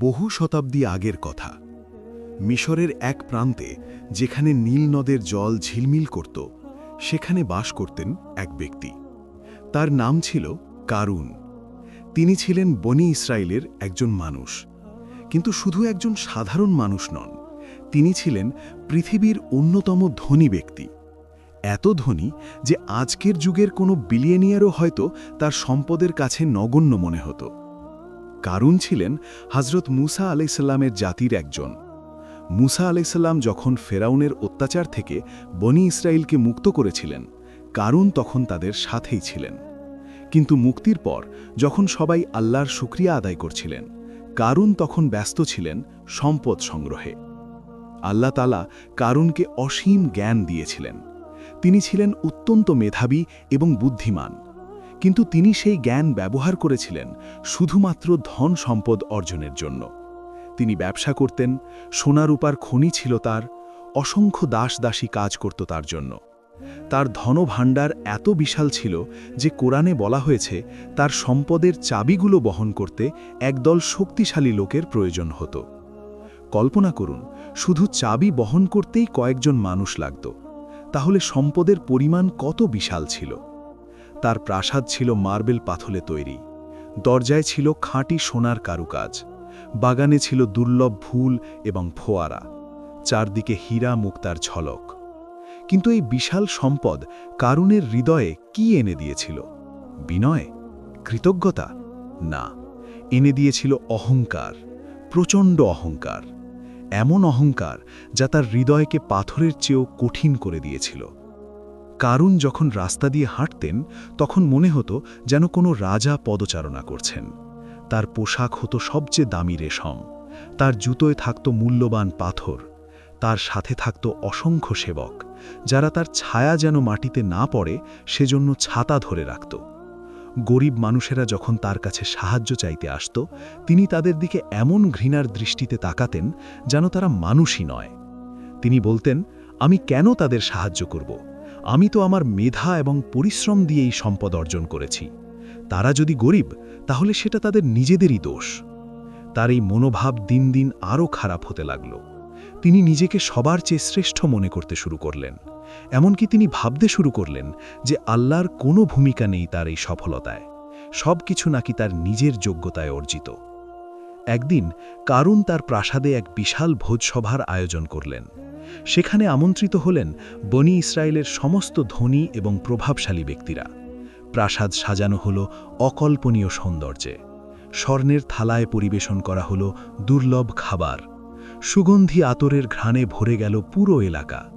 বহু শতাব্দী আগের কথা। মিশরের এক প্রান্তে, যেখানে নীল নদের জল ঝিলমিল করত, সেখানে বাস করতেন এক ব্যক্তি। তার নাম ছিল কারুন। তিনি ছিলেন বনি ইসরায়েলের একজন মানুষ। কিন্তু শুধু একজন সাধারণ মানুষ নন, তিনি ছিলেন পৃথিবীর অন্যতম ধনী ব্যক্তি। এত ধনী যে আজকের যুগের কোনো বিলিয়নিয়ারও হয়তো তার সম্পদের কাছে নগণ্য মনে হতো। কারুন ছিলেন হজরত মুসা আলাইসাল্লামের জাতির একজন। মুসা আলাইসাল্লাম যখন ফেরাউনের অত্যাচার থেকে বনি ইসরায়েলকে মুক্ত করেছিলেন, কারুন তখন তাদের সাথেই ছিলেন। কিন্তু মুক্তির পর যখন সবাই আল্লাহর শুক্রিয়া আদায় করছিলেন, কারুন তখন ব্যস্ত ছিলেন সম্পদ সংগ্রহে। আল্লাহ তালা কারুনকে অসীম জ্ঞান দিয়েছিলেন। তিনি ছিলেন অত্যন্ত মেধাবী এবং বুদ্ধিমান। কিন্তু তিনি সেই জ্ঞান ব্যবহার করেছিলেন শুধুমাত্র ধন সম্পদ অর্জনের জন্য। তিনি ব্যবসা করতেন, সোনারূপার খনি ছিল তার, অসংখ্য দাস দাসী কাজ করত তার জন্য। তার ধনভাণ্ডার এত বিশাল ছিল যে কোরআনে বলা হয়েছে, তার সম্পদের চাবিগুলো বহন করতে একদল শক্তিশালী লোকের প্রয়োজন হতো। কল্পনা করুন, শুধু চাবি বহন করতেই কয়েকজন মানুষ লাগত। তাহলে সম্পদের পরিমাণ কত বিশাল ছিল? তার প্রাসাদ ছিল মার্বেল পাথলে তৈরি। দরজায় ছিল খাঁটি সোনার কারুকাজ। বাগানে ছিল দুর্লভ ফুল এবং ফোয়ারা। চারদিকে হীরা মুক্তার ঝলক। কিন্তু এই বিশাল সম্পদ কারুনের হৃদয়ে কি এনে দিয়েছিল? বিনয়? কৃতজ্ঞতা? না। এনে দিয়েছিল অহংকার, প্রচণ্ড অহংকার। এমন অহংকার যা তার হৃদয়কে পাথরের চেয়েও কঠিন করে দিয়েছিল। কারুন যখন রাস্তা দিয়ে হাঁটতেন, তখন মনে হতো যেন কোনো রাজা পদচারণা করছেন। তার পোশাক হতো সবচেয়ে দামি রেশম। তার জুতোয় থাকত মূল্যবান পাথর। তার সাথে থাকত অসংখ্য সেবক। যারা তার ছায়া যেন মাটিতে না পড়ে, সেজন্য ছাতা ধরে রাখত। গরিব মানুষেরা যখন তার কাছে সাহায্য চাইতে আসত, তিনি তাদের দিকে এমন ঘৃণার দৃষ্টিতে তাকাতেন যেন তারা মানুষই নয়। তিনি বলতেন, আমি কেন তাদের সাহায্য করব? আমি তো আমার মেধা এবং পরিশ্রম দিয়েই সম্পদ অর্জন করেছি। তারা যদি গরিব, তাহলে সেটা তাদের নিজেদেরই দোষ। তার এই মনোভাব দিন দিন আরও খারাপ হতে লাগল। তিনি নিজেকে সবার চেয়ে শ্রেষ্ঠ মনে করতে শুরু করলেন। এমনকি তিনি ভাবতে শুরু করলেন যে আল্লাহর কোনো ভূমিকা নেই তার এই সফলতায়। সব কিছু নাকি তার নিজের যোগ্যতায় অর্জিত। একদিন কারুন তার প্রাসাদে এক বিশাল ভোজসভার আয়োজন করলেন। সেখানে আমন্ত্রিত হলেন বনি ইসরায়েলের সমস্ত ধনী এবং প্রভাবশালী ব্যক্তিরা। প্রাসাদ সাজানো হল অকল্পনীয় সৌন্দর্যে। স্বর্ণের থালায় পরিবেশন করা হল দুর্লভ খাবার। সুগন্ধি আতরের ঘ্রাণে ভরে গেল পুরো এলাকা।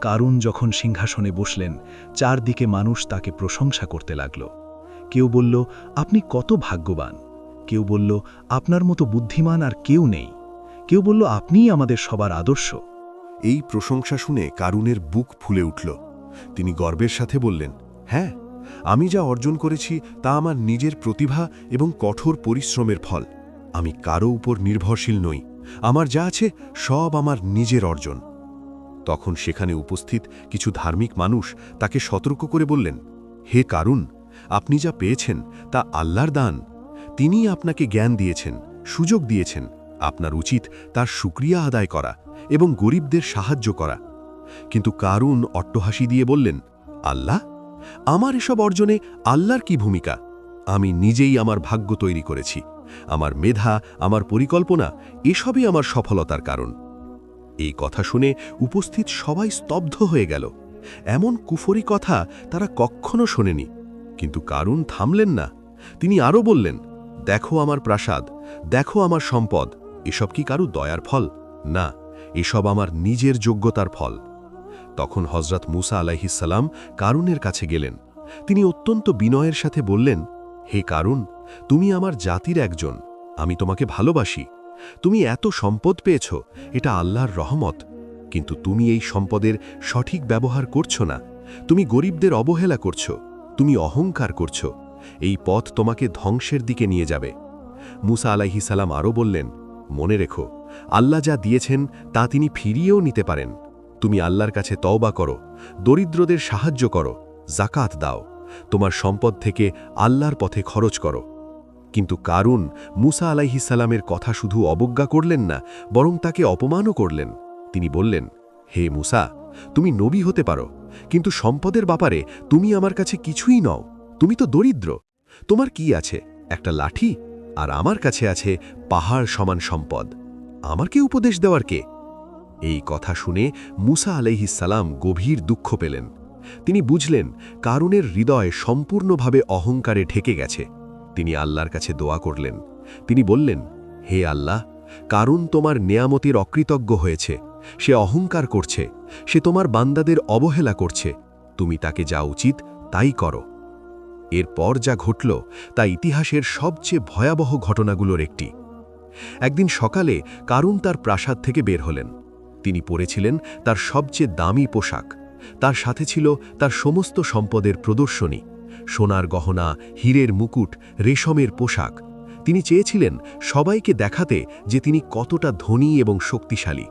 কারুন যখন সিংহাসনে বসলেন, চারদিকে মানুষ তাকে প্রশংসা করতে লাগল। কেউ বলল, আপনি কত ভাগ্যবান! কেউ বলল, আপনার মতো বুদ্ধিমান আর কেউ নেই। কেউ বলল, আপনিই আমাদের সবার আদর্শ। এই প্রশংসা শুনে কারুনের বুক ফুলে উঠল। তিনি গর্বের সাথে বললেন হ্যাঁ আমি যা অর্জন করেছি তা আমার নিজের প্রতিভা এবং কঠোর পরিশ্রমের ফল। আমি কারও উপর নির্ভরশীল নই। আমার যা আছে সব আমার নিজের অর্জন। তখন সেখানে উপস্থিত কিছু ধার্মিক মানুষ তাকে সতর্ক করে বললেন, হে কারুন, আপনি যা পেয়েছেন তা আল্লাহর দান তিনিই আপনাকে জ্ঞান দিয়েছেন, সুযোগ দিয়েছেন, আপনার উচিত তার সুক্রিয়া আদায় করা এবং গরিবদের সাহায্য করা। কিন্তু কারুন অট্টহাসি দিয়ে বললেন, আল্লাহ, আমার এসব অর্জনে আল্লাহর কি ভূমিকা? আমি নিজেই আমার ভাগ্য তৈরি করেছি, আমার মেধা, আমার পরিকল্পনা, এসবই আমার সফলতার কারণ। এই কথা শুনে উপস্থিত সবাই স্তব্ধ হয়ে গেল। এমন কুফরি কথা তারা কখনো শোনেনি। কিন্তু কারুন থামলেন না। তিনি আরও বললেন দেখো আমার প্রাসাদ, দেখো আমার সম্পদ, এসব কি কারু দয়ার ফল? না, এসব আমার নিজের যোগ্যতার ফল। তখন হজরত মুসা আলাইহিসাল্লাম কারুনের কাছে গেলেন। তিনি অত্যন্ত বিনয়ের সাথে বললেন, হে কারুন, তুমি আমার জাতির একজন, আমি তোমাকে ভালোবাসি। তুমি এত সম্পদ পেয়েছ, এটা আল্লাহর রহমত। কিন্তু তুমি এই সম্পদের সঠিক ব্যবহার করছ না। তুমি গরিবদের অবহেলা করছ, তুমি অহংকার করছ। এই পথ তোমাকে ধ্বংসের দিকে নিয়ে যাবে। মুসা আলাইহিসাল্লাম আরও বললেন, মনে রেখো, আল্লাহ যা দিয়েছেন, তা তিনি ফিরিয়েও নিতে পারেন। তুমি আল্লাহর কাছে তওবা করো, দরিদ্রদের সাহায্য করো জাকাত দাও, তোমার সম্পদ থেকে আল্লাহর পথে খরচ করো। কিন্তু কারুন মুসা আলাইহিসালামের কথা শুধু অবজ্ঞা করলেন না, বরং তাকে অপমানও করলেন। তিনি বললেন, হে মুসা, তুমি নবী হতে পারো, কিন্তু সম্পদের ব্যাপারে তুমি আমার কাছে কিছুই নও। তুমি তো দরিদ্র। তোমার কি আছে? একটা লাঠি? আর আমার কাছে আছে পাহাড় সমান সম্পদ। আমারকে উপদেশ দেওয়ার কে? এই কথা শুনে মুসা আলাইহিসালাম গভীর দুঃখ পেলেন। তিনি বুঝলেন, কারুনের হৃদয় সম্পূর্ণভাবে অহংকারে ঢেকে গেছে। তিনি আল্লাহর কাছে দোয়া করলেন। তিনি বললেন, হে আল্লাহ, কারুন তোমার নেয়ামতির অকৃতজ্ঞ হয়েছে। সে অহংকার করছে। সে তোমার বান্দাদের অবহেলা করছে। তুমি তাকে যা উচিত তাই করো। এরপর যা ঘটল তা ইতিহাসের সবচেয়ে ভয়াবহ ঘটনাগুলোর একটি। একদিন সকালে কারুন তার প্রাসাদ থেকে বের হলেন। তিনি পরেছিলেন তার সবচেয়ে দামি পোশাক। তার সাথে ছিল তার সমস্ত সম্পদের প্রদর্শনী, সোনার গহনা, হীরের মুকুট, রেশমের পোশাক। তিনি চেয়েছিলেন সবাইকে দেখাতে যে তিনি কতটা ধনী এবং শক্তিশালী।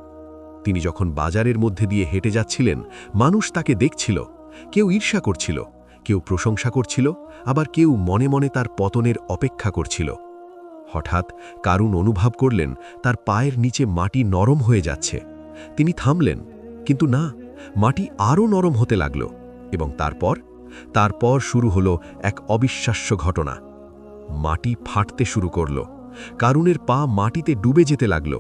তিনি যখন বাজারের মধ্যে দিয়ে হেঁটে যাচ্ছিলেন, মানুষ তাকে দেখছিল, কেউ ঈর্ষা করছিল। কেউ প্রশংসা করছিল, আবার কেউ মনে মনে তার পতনের অপেক্ষা করছিল। হঠাৎ কারুন অনুভব করলেন, তার পায়ের নিচে মাটি নরম হয়ে যাচ্ছে। তিনি থামলেন, কিন্তু না, মাটি আরও নরম হতে লাগল, এবং তারপর? তারপর শুরু হলো এক অবিশ্বাস্য ঘটনা। মাটি ফাটতে শুরু করল। কারুনের পা মাটিতে ডুবে যেতে লাগল।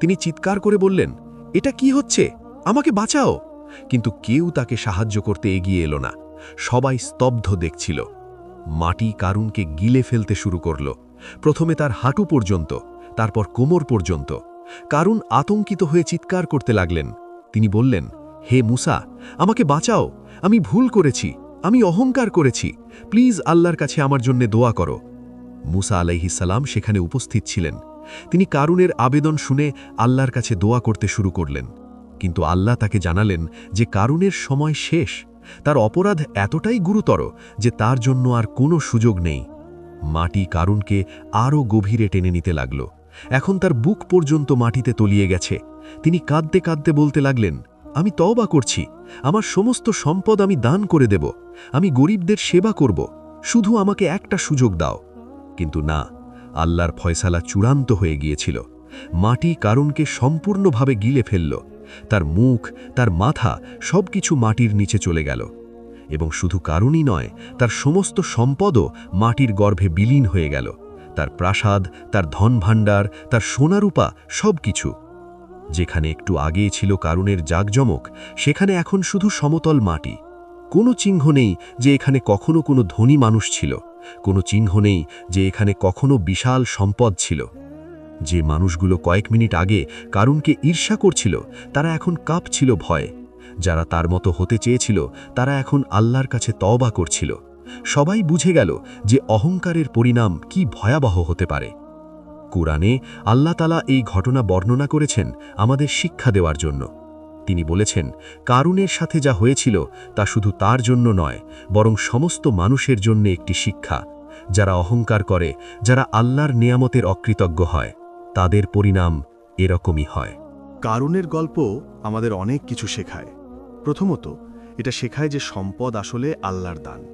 তিনি চিৎকার করে বললেন, এটা কি হচ্ছে? আমাকে বাঁচাও! কিন্তু কেউ তাকে সাহায্য করতে এগিয়ে এলো না। সবাই স্তব্ধ দেখছিল। মাটি কারুনকে গিলে ফেলতে শুরু করল। প্রথমে তার হাঁটু পর্যন্ত, তারপর কোমর পর্যন্ত। কারুন আতঙ্কিত হয়ে চিৎকার করতে লাগলেন। তিনি বললেন, হে মুসা, আমাকে বাঁচাও। আমি ভুল করেছি। আমি অহংকার করেছি। প্লিজ আল্লাহর কাছে আমার জন্য দোয়া করো। মুসা আলাইহিসাল্লাম সেখানে উপস্থিত ছিলেন। তিনি কারুনের আবেদন শুনে আল্লাহর কাছে দোয়া করতে শুরু করলেন। কিন্তু আল্লাহ তাকে জানালেন যে কারুনের সময় শেষ। তার অপরাধ এতটাই গুরুতর যে তার জন্য আর কোনো সুযোগ নেই। মাটি কারুনকে আরও গভীরে টেনে নিতে লাগল। এখন তার বুক পর্যন্ত মাটিতে তলিয়ে গেছে। তিনি কাঁদতে কাঁদতে বলতে লাগলেন, আমি তওবা করছি। আমার সমস্ত সম্পদ আমি দান করে দেব। আমি গরিবদের সেবা করব। শুধু আমাকে একটা সুযোগ দাও। কিন্তু না, আল্লাহর ফয়সালা চূড়ান্ত হয়ে গিয়েছিল। মাটি কারুনকে সম্পূর্ণভাবে গিলে ফেলল। তার মুখ, তার মাথা সবকিছু মাটির নিচে চলে গেল। এবং শুধু কারণই নয়, তার সমস্ত সম্পদও মাটির গর্ভে বিলীন হয়ে গেল। তার প্রাসাদ, তার ধনভাণ্ডার, তার সোনারূপা সব কিছু যেখানে একটু আগে ছিল কারুনের জাকজমক, সেখানে এখন শুধু সমতল মাটি। কোনো চিহ্ন নেই যে এখানে কখনো কোনো ধনী মানুষ ছিল। কোনো চিহ্ন নেই যে এখানে কখনো বিশাল সম্পদ ছিল। যে মানুষগুলো কয়েক মিনিট আগে কারুনকে ঈর্ষা করছিল, তারা এখন কাঁপছিল ভয়ে। যারা তার মতো হতে চেয়েছিল, তারা এখন আল্লাহর কাছে তওবা করছিল। সবাই বুঝে গেল যে অহংকারের পরিণাম কি ভয়াবহ হতে পারে। কোরআনে আল্লাহ তালা এই ঘটনা বর্ণনা করেছেন আমাদের শিক্ষা দেওয়ার জন্য। তিনি বলেছেন, কারুনের সাথে যা হয়েছিল, তা শুধু তার জন্য নয়, বরং সমস্ত মানুষের জন্য একটি শিক্ষা। যারা অহংকার করে, যারা আল্লাহর নিয়ামতের অকৃতজ্ঞ হয়। তাদের পরিণাম এরকমই হয়। কারণের গল্প আমাদের অনেক কিছু শেখায়। প্রথমত, এটা শেখায় যে সম্পদ আসলে আল্লাহর দান।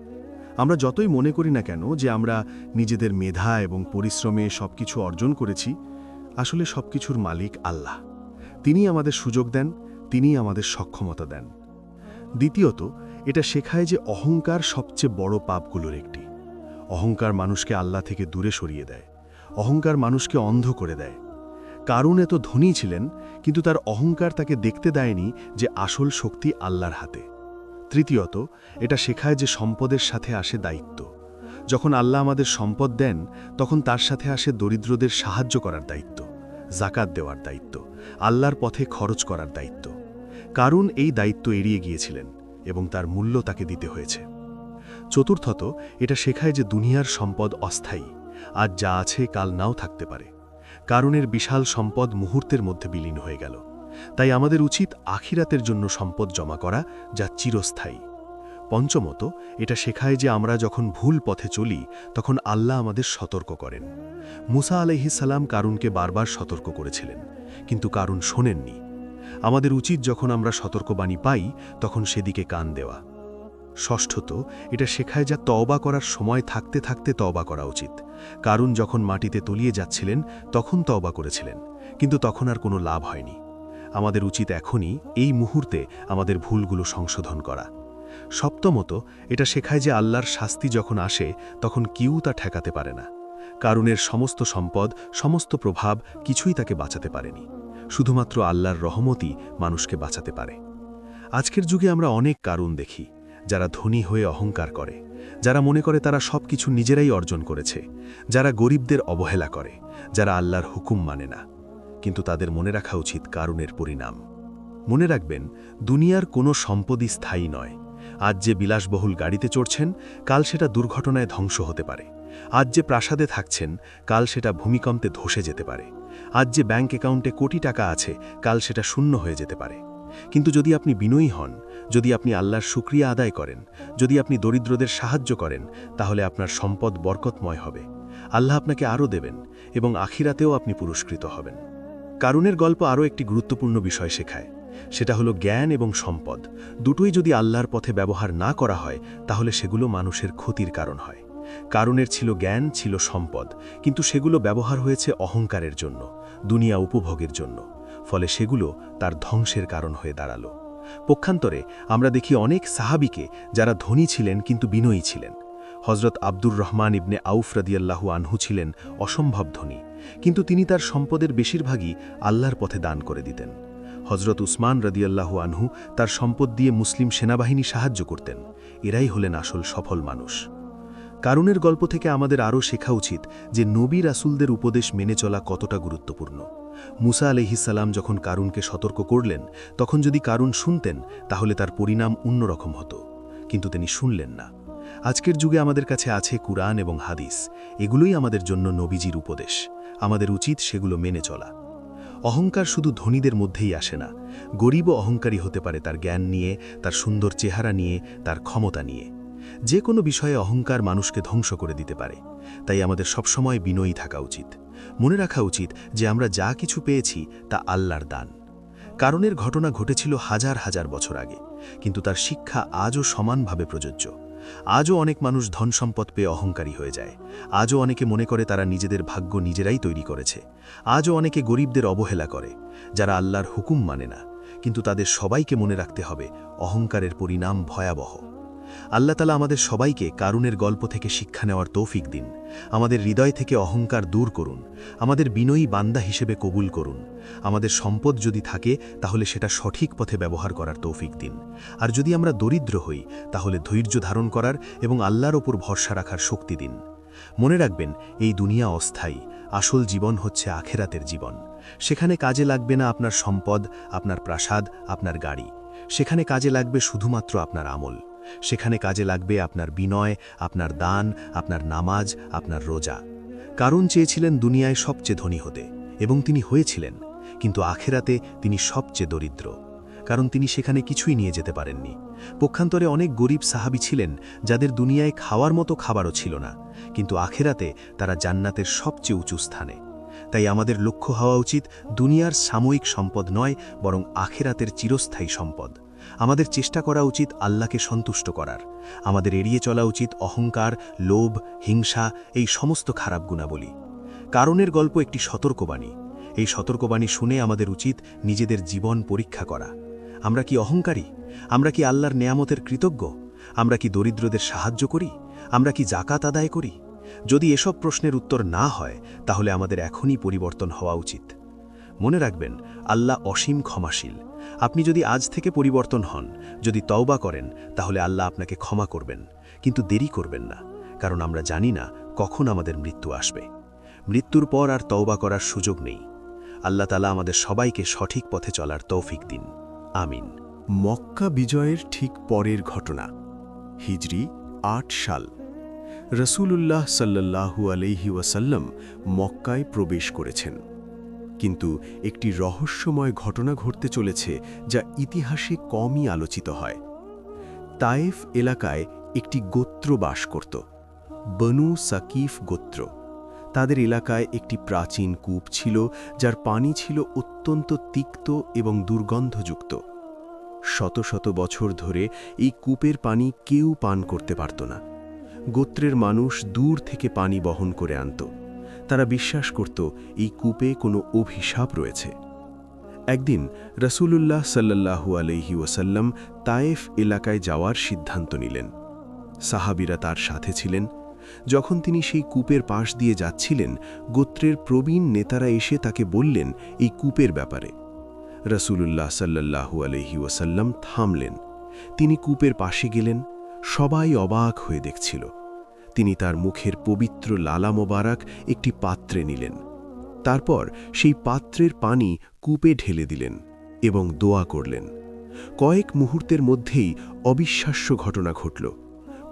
আমরা যতই মনে করি না কেন যে আমরা নিজেদের মেধা এবং পরিশ্রমে সবকিছু অর্জন করেছি, আসলে সবকিছুর মালিক আল্লাহ। তিনি আমাদের সুযোগ দেন তিনি আমাদের সক্ষমতা দেন। দ্বিতীয়ত, এটা শেখায় যে অহংকার সবচেয়ে বড় পাপগুলোর একটি। অহংকার মানুষকে আল্লাহ থেকে দূরে সরিয়ে দেয়। অহংকার মানুষকে অন্ধ করে দেয়। কারুন এত ধনী ছিলেন, কিন্তু তার অহংকার তাকে দেখতে দেয়নি যে আসল শক্তি আল্লাহর হাতে। তৃতীয়ত, এটা শেখায় যে সম্পদের সাথে আসে দায়িত্ব। যখন আল্লাহ আমাদের সম্পদ দেন, তখন তার সাথে আসে দরিদ্রদের সাহায্য করার দায়িত্ব, জাকাত দেওয়ার দায়িত্ব, আল্লাহর পথে খরচ করার দায়িত্ব। কারুন এই দায়িত্ব এড়িয়ে গিয়েছিলেন এবং তার মূল্য তাকে দিতে হয়েছে। চতুর্থত, এটা শেখায় যে দুনিয়ার সম্পদ অস্থায়ী। আজ যা আছে কাল নাও থাকতে পারে। কারণের বিশাল সম্পদ মুহূর্তের মধ্যে বিলীন হয়ে গেল। তাই আমাদের উচিত আখিরাতের জন্য সম্পদ জমা করা, যা চিরস্থায়ী। পঞ্চমত, এটা শেখায় যে আমরা যখন ভুল পথে চলি, তখন আল্লাহ আমাদের সতর্ক করেন। মুসা আলহিসাল্লাম কারুনকে বারবার সতর্ক করেছিলেন, কিন্তু কারুন শোনেননি। আমাদের উচিত যখন আমরা সতর্কবাণী পাই, তখন সেদিকে কান দেওয়া। ষষ্ঠত, এটা শেখায় যা তওবা করার সময় থাকতে থাকতে তওবা করা উচিত। কারণ যখন মাটিতে তলিয়ে যাচ্ছিলেন, তখন তওবা করেছিলেন। কিন্তু তখন আর কোনো লাভ হয়নি। আমাদের উচিত এখনই, এই মুহূর্তে, আমাদের ভুলগুলো সংশোধন করা। সপ্তমত, এটা শেখায় যে আল্লাহর শাস্তি যখন আসে, তখন কেউ তা ঠেকাতে পারে না। কারণের সমস্ত সম্পদ, সমস্ত প্রভাব কিছুই তাকে বাঁচাতে পারেনি। শুধুমাত্র আল্লাহর রহমতই মানুষকে বাঁচাতে পারে। আজকের যুগে আমরা অনেক কারণ দেখি। যারা ধনী হয়ে অহংকার করে, যারা মনে করে তারা সব কিছু নিজেরাই অর্জন করেছে, যারা গরিবদের অবহেলা করে, যারা আল্লাহর হুকুম মানে না। কিন্তু তাদের মনে রাখা উচিত কারণের পরিণাম। মনে রাখবেন, দুনিয়ার কোনো সম্পদই স্থায়ী নয়। আজ যে বিলাসবহুল গাড়িতে চড়ছেন, কাল সেটা দুর্ঘটনায় ধ্বংস হতে পারে। আজ যে প্রাসাদে থাকছেন, কাল সেটা ভূমিকম্পে ধসে যেতে পারে। আজ যে ব্যাংক অ্যাকাউন্টে কোটি টাকা আছে, কাল সেটা শূন্য হয়ে যেতে পারে। কিন্তু যদি আপনি বিনয়ী হন, যদি আপনি আল্লাহর শুক্রিয়া আদায় করেন, যদি আপনি দরিদ্রদের সাহায্য করেন, তাহলে আপনার সম্পদ বরকতময় হবে। আল্লাহ আপনাকে আরও দেবেন এবং আখিরাতেও আপনি পুরস্কৃত হবেন। কারণের গল্প আরও একটি গুরুত্বপূর্ণ বিষয় শেখায়। সেটা হলো জ্ঞান এবং সম্পদ। দুটোই যদি আল্লাহর পথে ব্যবহার না করা হয়, তাহলে সেগুলো মানুষের ক্ষতির কারণ হয়। কারণের ছিল জ্ঞান, ছিল সম্পদ, কিন্তু সেগুলো ব্যবহার হয়েছে অহংকারের জন্য, দুনিয়া উপভোগের জন্য। ফলে সেগুলো তার ধ্বংসের কারণ হয়ে দাঁড়াল। পক্ষান্তরে আমরা দেখি অনেক সাহাবিকে যারা ধনী ছিলেন কিন্তু বিনয়ী ছিলেন। হজরত আব্দুর রহমান ইবনে আউফ রাদিয়াল্লাহু আনহু ছিলেন অসম্ভব ধনী, কিন্তু তিনি তার সম্পদের বেশিরভাগই আল্লাহর পথে দান করে দিতেন। হজরত উসমান রদিয়াল্লাহু আনহু তার সম্পদ দিয়ে মুসলিম সেনাবাহিনী সাহায্য করতেন। এরাই হলেন আসল সফল মানুষ। কারণের গল্প থেকে আমাদের আরও শেখা উচিত যে নবী রাসুলদের উপদেশ মেনে চলা কতটা গুরুত্বপূর্ণ। মুসা আলহিসাল্লাম যখন কারুনকে সতর্ক করলেন, তখন যদি কারুন শুনতেন, তাহলে তার পরিণাম অন্যরকম হতো। কিন্তু তিনি শুনলেন না। আজকের যুগে আমাদের কাছে আছে কুরআন এবং হাদিস। এগুলোই আমাদের জন্য নবীজির উপদেশ। আমাদের উচিত সেগুলো মেনে চলা। অহংকার শুধু ধনীদের মধ্যেই আসে না। গরিবও অহংকারী হতে পারে তার জ্ঞান নিয়ে, তার সুন্দর চেহারা নিয়ে, তার ক্ষমতা নিয়ে। যে কোনো বিষয়ে অহংকার মানুষকে ধ্বংস করে দিতে পারে। তাই আমাদের সবসময় বিনয়ী থাকা উচিত। মনে রাখা উচিত যে আমরা যা কিছু পেয়েছি তা আল্লাহর দান। কারণের ঘটনা ঘটেছিল হাজার হাজার বছর আগে, কিন্তু তার শিক্ষা আজও সমানভাবে প্রযোজ্য। আজও অনেক মানুষ ধন সম্পদ পেয়ে অহংকারী হয়ে যায়। আজও অনেকে মনে করে তারা নিজেদের ভাগ্য নিজেরাই তৈরি করেছে। আজও অনেকে গরিবদের অবহেলা করে, যারা আল্লাহর হুকুম মানে না, কিন্তু তাদের সবাইকে মনে রাখতে হবে অহংকারের পরিণাম ভয়াবহ। আল্লাহ তালা আমাদের সবাইকে কারুনের গল্প থেকে শিক্ষা নেওয়ার তৌফিক দিন। আমাদের হৃদয় থেকে অহংকার দূর করুন। আমাদের বিনয়ী বান্দা হিসেবে কবুল করুন। আমাদের সম্পদ যদি থাকে, তাহলে সেটা সঠিক পথে ব্যবহার করার তৌফিক দিন। আর যদি আমরা দরিদ্র হই, তাহলে ধৈর্য ধারণ করার এবং আল্লাহর ওপর ভরসা রাখার শক্তি দিন। মনে রাখবেন, এই দুনিয়া অস্থায়ী। আসল জীবন হচ্ছে আখেরাতের জীবন। সেখানে কাজে লাগবে না আপনার সম্পদ, আপনার প্রাসাদ, আপনার গাড়ি। সেখানে কাজে লাগবে শুধুমাত্র আপনার আমল। সেখানে কাজে লাগবে আপনার বিনয়, আপনার দান, আপনার নামাজ, আপনার রোজা। কারণ চেয়েছিলেন দুনিয়ায় সবচেয়ে ধনী হতে, এবং তিনি হয়েছিলেন, কিন্তু আখেরাতে তিনি সবচেয়ে দরিদ্র। কারণ তিনি সেখানে কিছুই নিয়ে যেতে পারেননি। পক্ষান্তরে অনেক গরিব সাহাবি ছিলেন, যাদের দুনিয়ায় খাওয়ার মতো খাবারও ছিল না, কিন্তু আখেরাতে তারা জান্নাতের সবচেয়ে উঁচু স্থানে। তাই আমাদের লক্ষ্য হওয়া উচিত দুনিয়ার সাময়িক সম্পদ নয়, বরং আখেরাতের চিরস্থায়ী সম্পদ। আমাদের চেষ্টা করা উচিত আল্লাহকে সন্তুষ্ট করার। আমাদের এড়িয়ে চলা উচিত অহংকার, লোভ, হিংসা, এই সমস্ত খারাপ গুণাবলী। কারণের গল্প একটি সতর্কবাণী। এই সতর্কবাণী শুনে আমাদের উচিত নিজেদের জীবন পরীক্ষা করা। আমরা কি অহংকারী? আমরা কি আল্লাহর নেয়ামতের কৃতজ্ঞ? আমরা কি দরিদ্রদের সাহায্য করি? আমরা কি জাকাত আদায় করি? যদি এসব প্রশ্নের উত্তর না হয়, তাহলে আমাদের এখনই পরিবর্তন হওয়া উচিত। মনে রাখবেন, আল্লাহ অসীম ক্ষমাশীল। আপনি যদি আজ থেকে পরিবর্তন হন, যদি তওবা করেন, তাহলে আল্লাহ আপনাকে ক্ষমা করবেন। কিন্তু দেরি করবেন না, কারণ আমরা জানি না কখন আমাদের মৃত্যু আসবে। মৃত্যুর পর আর তওবা করার সুযোগ নেই। আল্লাহ তালা আমাদের সবাইকে সঠিক পথে চলার তৌফিক দিন। আমিন। মক্কা বিজয়ের ঠিক পরের ঘটনা, হিজরি আট সাল। রসুলুল্লাহ সাল্লাহু আলহি ওয়াসাল্লাম মক্কায় প্রবেশ করেছেন। কিন্তু একটি রহস্যময় ঘটনা ঘটতে চলেছে যা ইতিহাসে কমই আলোচিত হয়। তায়েফ এলাকায় একটি গোত্র বাস করত, বনু সাকিফ গোত্র। তাদের এলাকায় একটি প্রাচীন কূপ ছিল, যার পানি ছিল অত্যন্ত তিক্ত এবং দুর্গন্ধযুক্ত। শত শত বছর ধরে এই কূপের পানি কেউ পান করতে পারত না। গোত্রের মানুষ দূর থেকে পানি বহন করে আনত। তারা বিশ্বাস করত এই কূপে কোনো অভিশাপ রয়েছে। একদিন রসুলুল্লাহ সাল্লাহু আলহি ওসাল্লাম তায়েফ এলাকায় যাওয়ার সিদ্ধান্ত নিলেন। সাহাবিরা তার সাথে ছিলেন। যখন তিনি সেই কূপের পাশ দিয়ে যাচ্ছিলেন, গোত্রের প্রবীণ নেতারা এসে তাকে বললেন এই কূপের ব্যাপারে। রসুলুল্লাহ সাল্লাহু আলহি ওসাল্লাম থামলেন। তিনি কূপের পাশে গেলেন। সবাই অবাক হয়ে দেখছিল। তিনি তার মুখের পবিত্র লালা মোবারক একটি পাত্রে নিলেন। তারপর সেই পাত্রের পানি কূপে ঢেলে দিলেন এবং দোয়া করলেন। কয়েক মুহূর্তের মধ্যেই অবিশ্বাস্য ঘটনা ঘটল।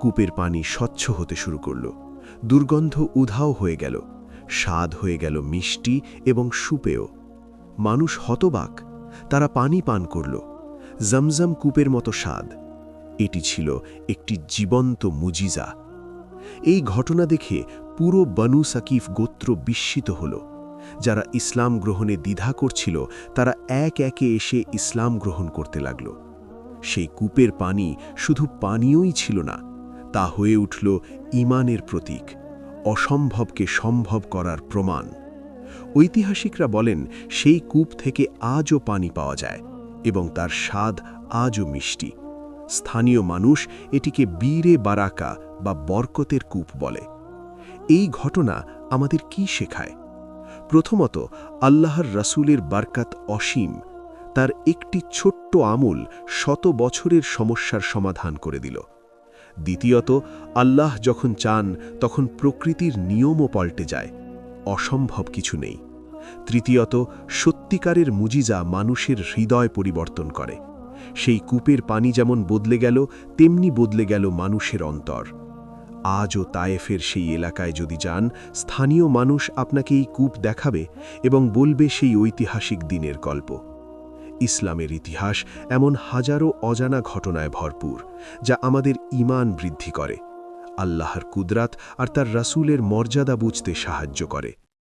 কূপের পানি স্বচ্ছ হতে শুরু করল। দুর্গন্ধ উধাও হয়ে গেল। স্বাদ হয়ে গেল মিষ্টি এবং সুপেয়। মানুষ হতবাক। তারা পানি পান করল। জমজম কূপের মতো স্বাদ। এটি ছিল একটি জীবন্ত মুজিজা। এই ঘটনা দেখে পুরো বনু সাকিফ গোত্র বিস্মিত হল। যারা ইসলাম গ্রহণে দ্বিধা করছিল, তারা এক একে এসে ইসলাম গ্রহণ করতে লাগল। সেই কূপের পানি শুধু পানীয়ই ছিল না, তা হয়ে উঠল ইমানের প্রতীক, অসম্ভবকে সম্ভব করার প্রমাণ। ঐতিহাসিকরা বলেন, সেই কূপ থেকে আজও পানি পাওয়া যায় এবং তার স্বাদ আজও মিষ্টি। স্থানীয় মানুষ এটিকে বীরে বারাকা বা বরকতের কূপ বলে। এই ঘটনা আমাদের কি শেখায়? প্রথমত, আল্লাহর রাসূলের বারকাত অসীম, তার একটি ছোট্ট আমূল শত বছরের সমস্যার সমাধান করে দিল। দ্বিতীয়ত, আল্লাহ যখন চান, তখন প্রকৃতির নিয়মও পাল্টে যায়, অসম্ভব কিছু নেই। তৃতীয়ত, সত্যিকারের মুজিজা মানুষের হৃদয় পরিবর্তন করে। সেই কূপের পানি যেমন বদলে গেল, তেমনি বদলে গেল মানুষের অন্তর। আজও তায়েফের সেই এলাকায় যদি যান, স্থানীয় মানুষ আপনাকে এই কূপ দেখাবে এবং বলবে সেই ঐতিহাসিক দিনের গল্প। ইসলামের ইতিহাস এমন হাজারো অজানা ঘটনায় ভরপুর, যা আমাদের ঈমান বৃদ্ধি করে, আল্লাহর কুদরাত আর তার রাসূলের মর্যাদা বুঝতে সাহায্য করে।